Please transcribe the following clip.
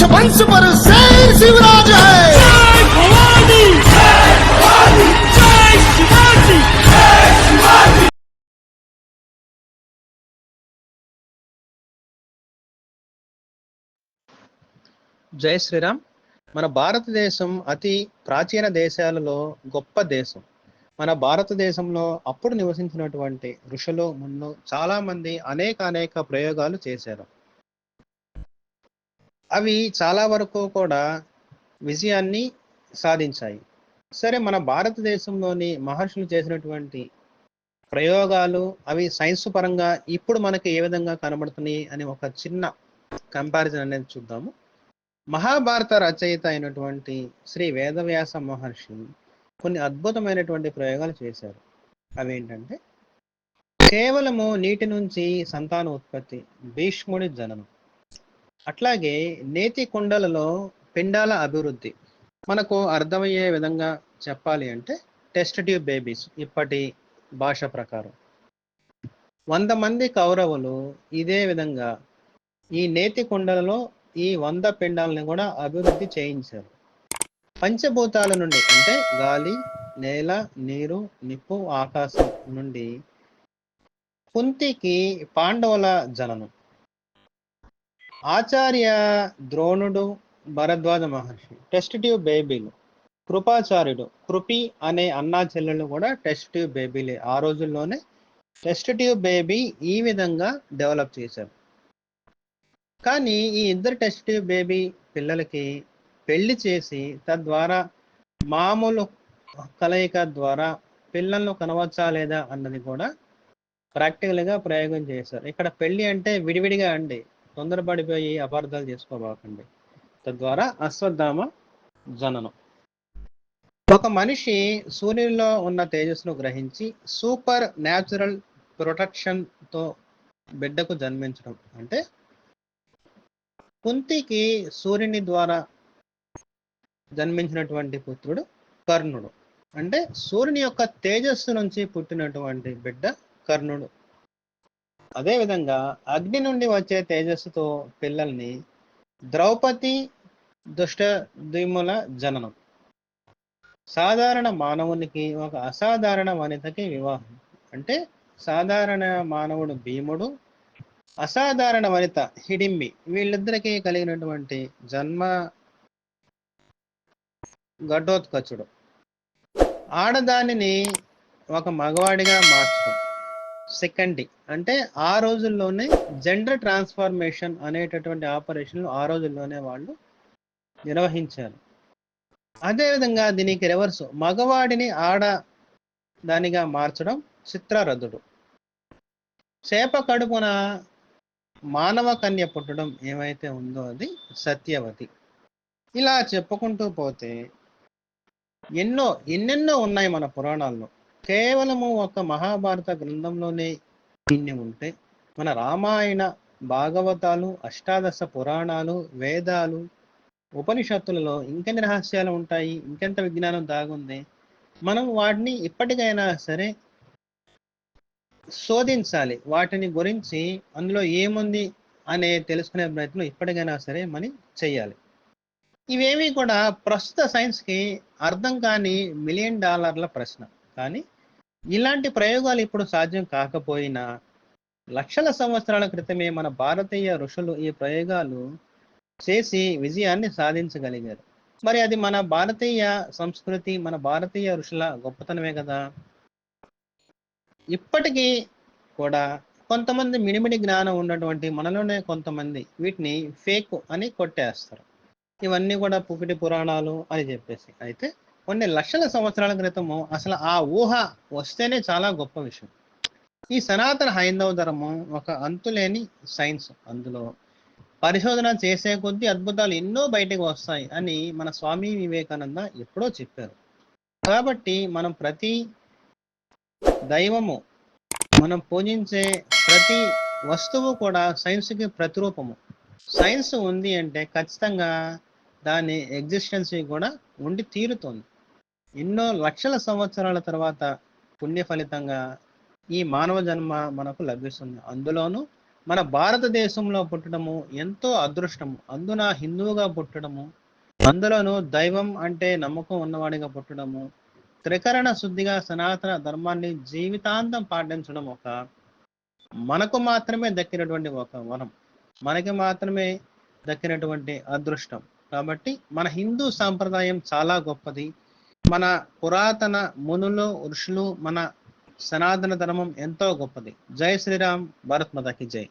वंश पर शेर शिवराज है జై శ్రీరామ్ మన భారతదేశం అతి ప్రాచీన దేశాలలో గొప్ప దేశం మన భారతదేశంలో అప్పుడు నివసించినటువంటి ఋషులు మున్ను చాలా మంది అనేక అనేక ప్రయోగాలు చేశారు అవి చాలా వరకు కూడా విజయాన్ని సాధించాయి. సరే మన భారతదేశంలోని మహర్షులు చేసినటువంటి ప్రయోగాలు అవి సైన్స్ పరంగా ఇప్పుడు మనకి ఏ విధంగా కనబడుతున్నాయి అని ఒక చిన్న కంపారిజన్ అనేది చూద్దాము. మహాభారత రచయిత అయినటువంటి శ్రీ వేదవ్యాస మహర్షి కొన్ని అద్భుతమైనటువంటి ప్రయోగాలు చేశారు. అవేంటంటే కేవలము నీటి నుంచి సంతాన ఉత్పత్తి భీష్ముడి జననం. అట్లాగే నేతి కుండలలో పిండాల అభివృద్ధి. మనకు అర్థమయ్యే విధంగా చెప్పాలి అంటే టెస్ట్ ట్యూబ్ బేబీస్ ఇప్పటి భాష ప్రకారం. వంద మంది కౌరవులు ఇదే విధంగా ఈ నేతి కుండలలో ఈ వంద పిండాలని కూడా అభివృద్ధి చేయించారు. పంచభూతాల నుండి అంటే గాలి నేల నీరు నిప్పు ఆకాశం నుండి కుంతికి పాండవుల జననం. ఆచార్య ద్రోణుడు భరద్వాజ మహర్షి టెస్ట్ ట్యూబ్ బేబీలు కృపాచార్యుడు కృపి అనే అన్నా చెల్లెలు కూడా టెస్ట్ ట్యూబ్ బేబీలే ఆ రోజుల్లోనే టెస్ట్ ట్యూబ్ బేబీ ఈ విధంగా డెవలప్ చేశారు. కానీ ఈ ఇద్దరు టెస్ట్ ట్యూబ్ బేబీ పిల్లలకి పెళ్ళి చేసి తద్వారా మామూలు కలయిక ద్వారా పిల్లలను కనవచ్చా లేదా అన్నది కూడా ప్రాక్టికల్గా ప్రయోగం చేశారు. ఇక్కడ పెళ్ళి అంటే విడివిడిగా అండి. తొందరపడిపోయి అపార్థాలు చేసుకోబాకండి. తద్వారా అశ్వత్థామ జననం. ఒక మనిషి సూర్యునిలో ఉన్న తేజస్సును గ్రహించి సూపర్ న్యాచురల్ ప్రొటెక్షన్తో బిడ్డకు జన్మించడం. అంటే కుంతికి సూర్యుని ద్వారా జన్మించినటువంటి పుత్రుడు కర్ణుడు. అంటే సూర్యుని యొక్క తేజస్సు నుంచి పుట్టినటువంటి బిడ్డ కర్ణుడు. అదేవిధంగా అగ్ని నుండి వచ్చే తేజస్సుతో పిల్లల్ని ద్రౌపది దుష్ట ద్విముల జననం. సాధారణ మానవునికి ఒక అసాధారణ వనితకి వివాహం. అంటే సాధారణ మానవుడు భీముడు అసాధారణ వనిత హిడింబి వీళ్ళిద్దరికీ కలిగినటువంటి జన్మ గడ్డోత్కచుడు ఆడదానిని ఒక మగవాడిగా మార్చడం సెకండ్ అంటే ఆ రోజుల్లోనే జెండర్ ట్రాన్స్ఫార్మేషన్ అనేటటువంటి ఆపరేషన్లు ఆ రోజుల్లోనే వాళ్ళు నిర్వహించారు. అదేవిధంగా దీనికి రివర్స్ మగవాడిని ఆడ దానిగా మార్చడం చిత్రరథుడు. చేప కడుపున మానవ కన్య పుట్టడం ఏమైతే ఉందో అది సత్యవతి. ఇలా చెప్పుకుంటూ పోతే ఎన్నో ఎన్నెన్నో ఉన్నాయి మన పురాణాల్లో. కేవలము ఒక మహాభారత గ్రంథంలోనే దీన్ని ఉంటే మన రామాయణ భాగవతాలు అష్టాదశ పురాణాలు వేదాలు ఉపనిషత్తులలో ఇంకెన్ని రహస్యాలు ఉంటాయి ఇంకెంత విజ్ఞానం దాగుంది మనం వాటిని ఇప్పటికైనా సరే శోధించాలి. వాటిని గురించి అందులో ఏముంది అనే తెలుసుకునే ప్రయత్నం ఇప్పటికైనా సరే మనం చెయ్యాలి. ఇవేమీ కూడా ప్రస్తుత సైన్స్కి అర్థం కాని మిలియన్ డాలర్ల ప్రశ్న. కానీ ఇలాంటి ప్రయోగాలు ఇప్పుడు సాధ్యం కాకపోయినా లక్షల సంవత్సరాల క్రితమే మన భారతీయ ఋషులు ఈ ప్రయోగాలు చేసి విజయాన్ని సాధించగలిగారు. మరి అది మన భారతీయ సంస్కృతి మన భారతీయ ఋషుల గొప్పతనమే కదా? ఇప్పటికీ కూడా కొంతమంది మిడిమిడి జ్ఞానం ఉన్నటువంటి మనలోనే కొంతమంది వీటిని ఫేక్ అని కొట్టేస్తారు. ఇవన్నీ కూడా పుకిటి పురాణాలు అని చెప్పేసి. అయితే కొన్ని లక్షల సంవత్సరాల క్రితము అసలు ఆ ఊహ వస్తేనే చాలా గొప్ప విషయం. ఈ సనాతన హైందవ ధర్మం ఒక అంతులేని సైన్స్ అందులో. పరిశోధన చేసే కొద్దీ అద్భుతాలు ఎన్నో బయటకు వస్తాయి అని మన స్వామి వివేకానంద ఎప్పుడో చెప్పారు. కాబట్టి మనం ప్రతి దైవము మనం పూజించే ప్రతి వస్తువు కూడా సైన్స్కి ప్రతిరూపము. సైన్స్ ఉంది అంటే ఖచ్చితంగా దాని ఎగ్జిస్టెన్సీ కూడా ఉండి తీరుతుంది. ఎన్నో లక్షల సంవత్సరాల తర్వాత పుణ్య ఫలితంగా ఈ మానవ జన్మ మనకు లభిస్తుంది. అందులోనూ మన భారతదేశంలో పుట్టడము ఎంతో అదృష్టము. అందున హిందువుగా పుట్టడము అందులోనూ దైవం అంటే నమ్మకం ఉన్నవాడిగా పుట్టడము త్రికరణ శుద్ధిగా సనాతన ధర్మాన్ని జీవితాంతం పాటించడం ఒక మనకు మాత్రమే దక్కినటువంటి ఒక వరం. మనకి మాత్రమే దక్కినటువంటి అదృష్టం. కాబట్టి మన హిందూ సాంప్రదాయం చాలా గొప్పది. మన పురాతన మునులు ఋషులు మన సనాతన ధర్మం ఎంతో గొప్పది. జై శ్రీరామ్ భారత్ మాతాకి జై.